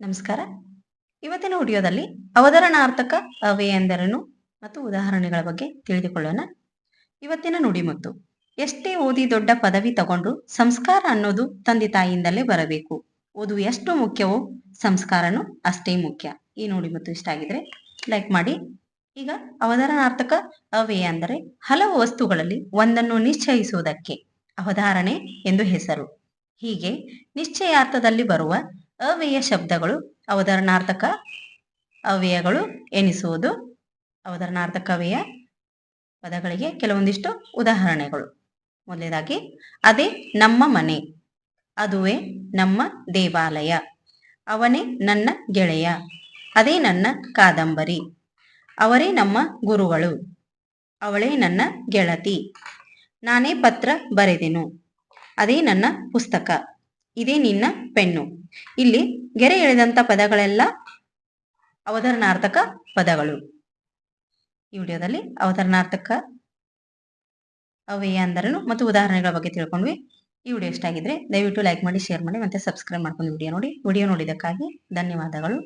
ನಮಸ್ಕಾರ. ಇವತ್ತಿನ ವಿಡಿಯೋದಲ್ಲಿ ಅವಧರಣಾರ್ಥಕ ಅವ್ಯಯ ಎಂದರೇನು ಮತ್ತು ಉದಾಹರಣೆಗಳ ಬಗ್ಗೆ ತಿಳಿದುಕೊಳ್ಳೋಣ. ಇವತ್ತಿನ ನುಡಿಮುತ್ತು ಎಷ್ಟೇ ಓದಿ ದೊಡ್ಡ ಪದವಿ ತಗೊಂಡ್ರು ಸಂಸ್ಕಾರ ಅನ್ನೋದು ತಂದೆ ತಾಯಿಯಿಂದಲೇ ಬರಬೇಕು. ಓದು ಎಷ್ಟು ಮುಖ್ಯವೋ ಸಂಸ್ಕಾರನು ಅಷ್ಟೇ ಮುಖ್ಯ. ಈ ನುಡಿಮುತ್ತು ಇಷ್ಟ ಆಗಿದ್ರೆ ಲೈಕ್ ಮಾಡಿ. ಈಗ ಅವಧಾರಣಾರ್ಥಕ ಅವ್ಯಯ ಅಂದರೆ ಹಲವು ವಸ್ತುಗಳಲ್ಲಿ ಒಂದನ್ನು ನಿಶ್ಚಯಿಸುವುದಕ್ಕೆ ಅವಧಾರಣೆ ಎಂದು ಹೆಸರು. ಹೀಗೆ ನಿಶ್ಚಯಾರ್ಥದಲ್ಲಿ ಬರುವ ಅವ್ಯಯ ಶಬ್ದಗಳು, ಅವಧಾರಣಾರ್ಥಕ ಅವ್ಯಯಗಳು ಎನಿಸುವುದು, ಅವಧಾರಣಾರ್ಥಕ ಅವ್ಯಯ ಪದಗಳಿಗೆ ಕೆಲವೊಂದಿಷ್ಟು ಉದಾಹರಣೆಗಳು. ಮೊದಲನೇದಾಗಿ, ಅದೇ ನಮ್ಮ ಮನೆ, ಅದುವೇ ನಮ್ಮ ದೇವಾಲಯ, ಅವನೇ ನನ್ನ ಗೆಳೆಯ, ಅದೇ ನನ್ನ ಕಾದಂಬರಿ, ಅವರೇ ನಮ್ಮ ಗುರುಗಳು, ಅವಳೇ ನನ್ನ ಗೆಳತಿ, ನಾನೇ ಪತ್ರ ಬರೆದೆನು, ಅದೇ ನನ್ನ ಪುಸ್ತಕ, ಇದೇ ನಿನ್ನ ಪೆನ್ನು. ಇಲ್ಲಿ ಗೆರೆ ಎಳೆದಂತ ಪದಗಳೆಲ್ಲ ಅವಧರಣಾರ್ಥಕ ಪದಗಳು. ಈ ವಿಡಿಯೋದಲ್ಲಿ ಅವಧರಣಾರ್ಥಕ ಅವ್ಯಯ ಅಂದರನು ಮತ್ತು ಉದಾಹರಣೆಗಳ ಬಗ್ಗೆ ತಿಳ್ಕೊಂಡ್ವಿ. ಈ ವಿಡಿಯೋ ಇಷ್ಟ ಆಗಿದ್ರೆ ದಯವಿಟ್ಟು ಲೈಕ್ ಮಾಡಿ ಶೇರ್ ಮಾಡಿ ಮತ್ತೆ ಸಬ್ಸ್ಕ್ರೈಬ್ ಮಾಡ್ಕೊಂಡು ವಿಡಿಯೋ ನೋಡಿ. ವಿಡಿಯೋ ನೋಡಿದ್ದಕ್ಕಾಗಿ ಧನ್ಯವಾದಗಳು.